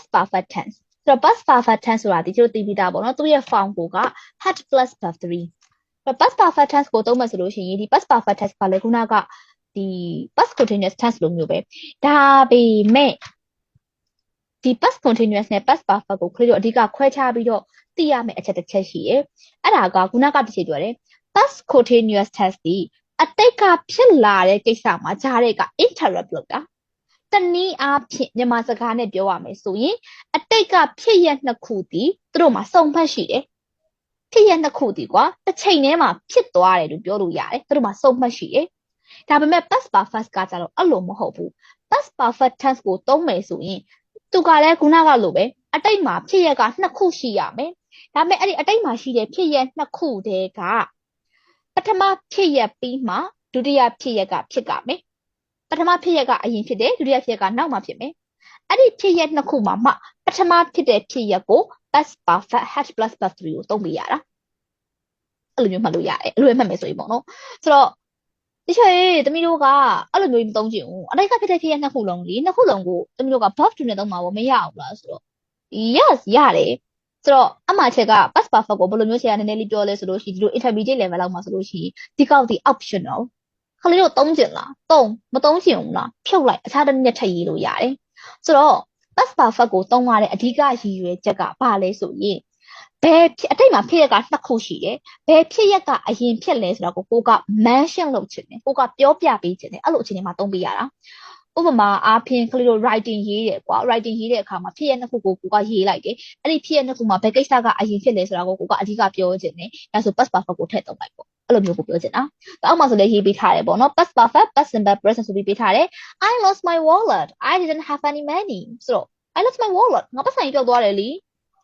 past perfect tense ဆိုတော့ past perfect tense ဆိုတာဒီကျိုးသိပြီးသားပေါ့နော်သူ့ရဲ့ form ကိုက had plus verb 3ဆိုတော့ past perfect tense ကိုသုံးမှဆိုလို့ရှိရင်ဒီ past perfect tense ကလည်းခုနကဒီ past continuous tense လိုမျိုးပဲဒါပေမဲ့ဒီ past continuous နဲ့ past perfect ကိုခလေးတို့အဓိကခွဲခြားပြီးတော့သိရမယ့်အချက်တစ်ချက်ရှိရယ်အဲ့ဒါကခုနကတစ်ချက်ပြောတယ် past continuous tense ဒီအတိတ်ကဖြစ်လာတဲ့ကိစ္စမှာဂျားတဲ့က interrupt လုပ်တာ တနည်းအားဖြင့်မြန်မာစကားနဲ့ပြောရမယ်ဆိုရင်အတိတ်ကဖြစ်ရနှစ်ခုတည်သူတို့မှာစုံဖက်ရှိတယ်ဖြစ်ရနှစ်ခုတည်ကွာတစ်ချိန်တည်းမှာဖြစ်သွားတယ်လို့ပြောလို့ရတယ်သူတို့မှာစုံဖက်ရှိတယ်ဒါပေမဲ့ past perfect ကကြတော့အဲ့လိုမဟုတ်ဘူး past perfect tense ကိုသုံးမယ်ဆိုရင်သူကလည်းခုနကလိုပဲအတိတ်မှာဖြစ်ရကနှစ်ခုရှိရမယ်ဒါပေမဲ့အဲ့ဒီအတိတ်မှာရှိတဲ့ဖြစ်ရနှစ်ခုတည်းကပထမဖြစ်ရပြီးမှဒုတိယဖြစ်ရကဖြစ်ကမယ် ပထမဖြစ်ရက်ကအရင်ဖြစ်တယ်ဒုတိယဖြစ်ရက်ကနောက်မှဖြစ်မယ်အဲ့ဒီဖြစ်ရက်နှစ်ခုမှာမှပထမဖြစ်တဲ့ဖြစ်ရက်ကို past perfect had plus plus 3ကိုသုံးပြရတာအဲ့လိုမျိုးမှတ်လို့ရတယ်အဲ့လိုမှတ်မယ်ဆိုရင်ပေါ့နော်ဆိုတော့တချို့သမီးတို့ကအဲ့လိုမျိုးမသုံးချင်ဘူးအတိုက်ကဖြစ်တဲ့ဖြစ်ရက်နှစ်ခုလုံးလေနှစ်ခုလုံးကိုသမီးတို့က buff 2နဲ့သုံးမှာပေါ့မရအောင်လားဆိုတော့ yes ရတယ်ဆိုတော့အမှချက်က past perfect ကိုဘယ်လိုမျိုးဆရာနည်းနည်းလေးပြောလဲဆိုလို့ရှိရင်ဒီလို intermediate level လောက်မှာဆိုလို့ရှိရင်ဒီကောက်ဒီ optional ခလေးတို့သုံးကျင်လားသုံးမသုံးကျင်ဘူးလားဖြုတ်လိုက်အခြားတစ်နည်းထပ်ရေးလို့ရတယ်ဆိုတော့ past perfect ကိုသုံးရတဲ့အဓိကရည်ရွယ်ချက်ကဘာလဲဆိုရင်ဘယ်အတိတ်မှာဖြစ်ရကနှစ်ခုရှိတယ်ဘယ်ဖြစ်ရကအရင်ဖြစ်လဲဆိုတော့ကိုကိုက mention လုပ်ချင်တယ်ကိုကပြောပြပေးချင်တယ်အဲ့လိုအချိန်တွေမှာသုံးပေးရတာဥပမာအားဖြင့်ကလေးတို့ writing ရေးတယ်ကွာ writing ရေးတဲ့အခါမှာဖြစ်ရနှစ်ခုကိုကိုကရေးလိုက်တယ်အဲ့ဒီဖြစ်ရနှစ်ခုမှာဘယ်ကိစ္စကအရင်ဖြစ်လဲဆိုတာကိုကိုကအဓိကပြောချင်တယ်ဒါဆို past perfect ကိုထည့်သုံးလိုက်ပေါ့ အဲ့လိုမျိုးကိုပြောချင်တာအောက်မှာဆိုလည်းရေးပေးထားတယ်ပေါ့နော် past perfect past simple present ဆိုပြီးပေးထားတယ် I lost my wallet I didn't have any money ဆိုတော့ I lost my wallet ငါပတ်စံကြီးပျောက်သွားတယ်လी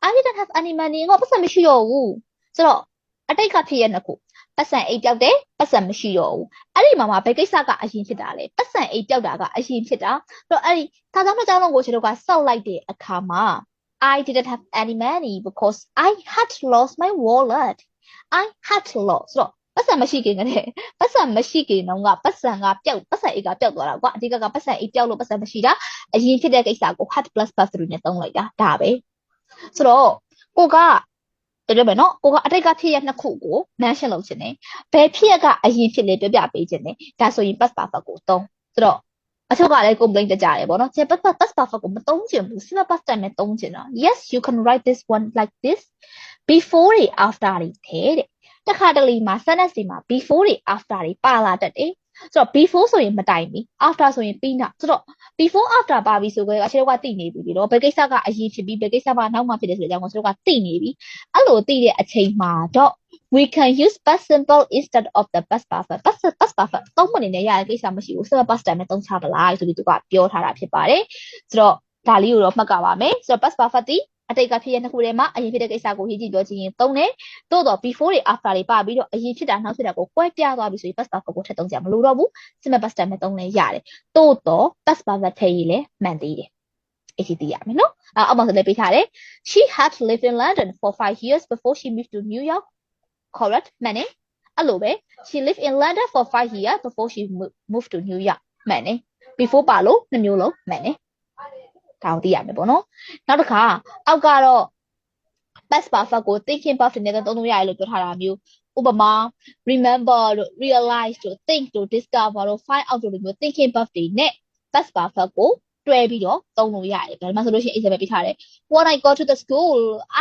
I didn't have any money ငါပတ်စံမရှိတော့ဘူးဆိုတော့အတိတ်ကဖြစ်ရနှစ်ခုပတ်စံအိတ်ပြောက်တယ်ပတ်စံမရှိတော့ဘူးအဲ့ဒီမှာမှာဘယ်ကိစ္စကအရင်ဖြစ်တာလဲပတ်စံအိတ်ပြောက်တာကအရင်ဖြစ်တာဆိုတော့အဲ့ဒီဒါကြောင့်မကြောက်လုံးကိုကျွန်တော်ကစောက်လိုက်တဲ့အခါမှာ I didn't have any money because I had lost my wallet I had lost ဆိုတော့ ပတ်စံမရှိခင်ကတည်းပတ်စံမရှိခင်တော့ကပတ်စံကပျောက်ပတ်စံအေးကပျောက်သွားတာကွာအဓိကကပတ်စံအေးပျောက်လို့ပတ်စံမရှိတာအရင်ဖြစ်တဲ့ကိစ္စကို hard plus pass through နဲ့တုံးလိုက်တာဒါပဲဆိုတော့ကိုကတကယ်ပဲနော်ကိုကအတိတ်ကဖြစ်ရနှစ်ခုကို mention လုပ်ခြင်းနဲ့ဘယ်ဖြစ်ရကအရင်ဖြစ်လဲပြောပြပေးခြင်းနဲ့ဒါဆိုရင် past perfect ကိုသုံးဆိုတော့အချို့ကလည်း complaint တက်ကြတယ်ပေါ့နော်ကျေ past past perfect ကိုမသုံးချင်ဘူး simple past time နဲ့သုံးချင်တာ yes you can write this one like this before and after တွေတဲ့ တခါတလေမှာ sentence တွေမှာ before တွေ after တွေပါလာတတ်တယ်ဆိုတော့ before ဆိုရင်မတိုင်ဘူး after ဆိုရင်ပြီးနောက်ဆိုတော့ before after ပါပြီဆိုကြအချင်းတို့ကသိနေပြီပြီးတော့ဘယ်ကိစ္စကအရေးဖြစ်ပြီးဘယ်ကိစ္စကနောက်မှဖြစ်တယ်ဆိုတဲ့အကြောင်းကိုကျွန်တော်ကသိနေပြီအဲ့လိုသိတဲ့အချိန်မှာတော့ we can use past simple instead of the past perfect past past perfect သုံးမနေနဲ့ရတဲ့ကိစ္စမရှိဘူး simple past tense နဲ့သုံးချပလားဆိုပြီးသူကပြောထားတာဖြစ်ပါတယ်ဆိုတော့ဒါလေးကိုတော့မှတ်ကြပါမယ်ဆိုတော့ past perfect ဒီ အတိတ်ကဖြစ်ရနှစ်ခုထဲမှာအရင်ဖြစ်တဲ့ကိစ္စကိုရေးကြည့်ပြောချင်ရင်သုံးတယ်။သို့တော့ before တွေ after တွေပါပြီးတော့အရင်ဖြစ်တာနောက်ဖြစ်တာကိုကွဲပြားသွားပြီဆိုရင် past perfect ကိုထည့်သုံးကြမလို့တော့ဘူး။ simple past tense နဲ့သုံးလဲရတယ်။သို့တော့ past perfect ထည့်ရေးလဲမှန်သေးတယ်။အကြည့်သိရမယ်နော်။အောက်မှာဆိုလည်းပေးထားတယ်။ She had lived in London for 5 years before she moved to New York. Correct မှန်တယ်။အဲ့လိုပဲ She lived in London for 5 years before she moved to New York မှန်တယ်။ before ပါလို့နှစ်မျိုးလုံးမှန်တယ်။ ဒါကိုသိရမယ်ပေါ့နော်။နောက်တစ်ခါအောက်ကတော့ past perfect ကို thinking perfect နဲ့သုံးလို့ရတယ်လို့ပြောထားတာမျိုးဥပမာ remember တို့ realize တို့ think တို့ discover တို့ find out တို့လိုမျိုး thinking perfect တွေနဲ့ past perfect ကို တွဲပြီးတော့သုံးလို့ရတယ်ဒါမှဆိုလို့ရှိရင် example ပေးထားတယ် when i got to the school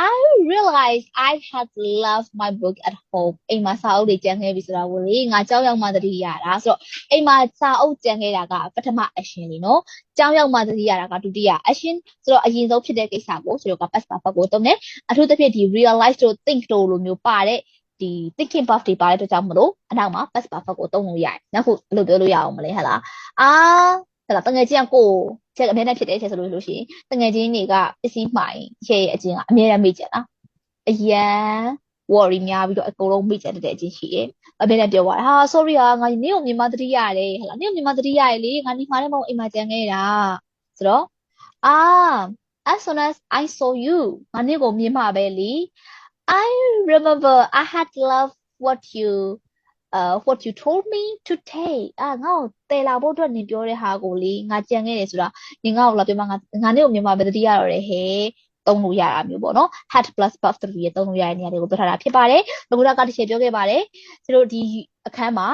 i realized i had left my book at home အိမ်မှာစာအုပ်တွေကျန်ခဲ့ပြီဆိုတာကိုလေငါကြောက်ရောက်မှသတိရတာဆိုတော့အိမ်မှာစာအုပ်ကျန်ခဲ့တာကပထမ action လीနော်ကြောက်ရောက်မှသတိရတာကဒုတိယ action ဆိုတော့အရင်ဆုံးဖြစ်တဲ့ကိစ္စကိုဆိုတော့က past perfect ကိုသုံးတယ်အထူးသဖြင့်ဒီ realize တို့ think တို့လိုမျိုးပါတဲ့ဒီ thinking buff တွေပါတဲ့အတွက်ကြောင့်မလို့အနောက်မှာ past perfect ကိုသုံးလို့ရတယ်။နောက်ခုဘယ်လိုပြောလို့ရအောင်မလဲဟဲ့လား။အာဟဲ့လားတငယ်ချင်းကကို ချက်အများနဲ့ဖြစ်တဲ့ချက်ဆိုလို့လို့ရှိရင်တငယ်ချင်းတွေကပစ္စည်းမှိုင်ရဲ့ရဲ့အချင်းကအများနဲ့မိကြလား။အရန် worry များပြီးတော့အကုန်လုံးမိကြတဲ့အချင်းရှိတယ်။အမေနဲ့ပြောသွားတယ်ဟာ sorry ဟာငါနေကိုမြန်မာတတိရတယ်ဟဲ့လားနေကိုမြန်မာတတိရတယ်လေငါနေမှာလည်းမဟုတ်အိမ်မှာကြံခဲ့တာဆိုတော့အာ as soon as I saw you ငါနေကိုမြင်မှာပဲလေ I remember I had loved what you uh what you told me to take အာငါ့ကိုတယ်လာဖို့အတွက်နင်ပြောတဲ့ဟာကိုလေငါကြံခဲ့တယ်ဆိုတာနင်ငါ့ကိုလာပြောမှငါငါနဲ့ကိုမြန်မာပဲတတိရတော့တယ်ဟဲ့သုံးလို့ရတာမျိုးပေါ့နော် had plus buff 3ရဲ့သုံးလို့ရတဲ့နေရာတွေကိုပြောထားတာဖြစ်ပါတယ်။အခုကတည်းကပြောခဲ့ပါတယ်။ကျတို့ဒီအခန်းမှာ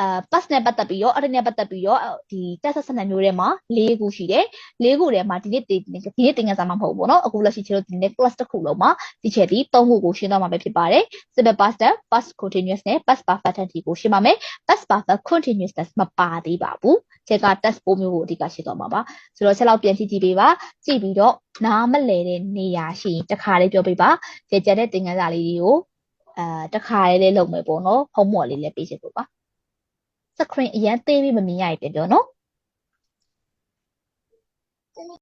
အာ pass နဲ့ပတ်သက်ပြီးတော့အဲ့ဒီနဲ့ပတ်သက်ပြီးတော့ဒီ test ဆက်နှစ်မျိုးထဲမှာ၄ခုရှိတယ်၄ခုထဲမှာဒီနေ့ဒီနေ့ဒီနေ့သင်ခန်းစာမှာမဟုတ်ဘူးပေါ့နော်အခုလက်ရှိကျတို့ဒီနေ့ class တစ်ခုလုံးမှာဒီချက်ဒီ၃ခုကိုရှင်းတော့မှာပဲဖြစ်ပါတယ် simple past tense past continuous နဲ့ past perfect tense ကိုရှင်းပါမယ် past perfect continuous tense မပါသေးပါဘူးချက်က test ပိုးမျိုးကိုအဓိကရှင်းတော့မှာပါဆိုတော့ချက်လောက်ပြန်ကြည့်ကြည့်ပေးပါကြည့်ပြီးတော့နားမလဲတဲ့နေရာရှိရင်တစ်ခါလေးပြောပေးပါကြကြတဲ့သင်ခန်းစာလေးတွေကိုအာတစ်ခါလေးလေးလုပ်မယ်ပေါ့နော် homework လေးလည်းပေးချင် လို့ပါ screen အရန်သေးပြီးမမြင်ရရင်ပြန်ပြောနော်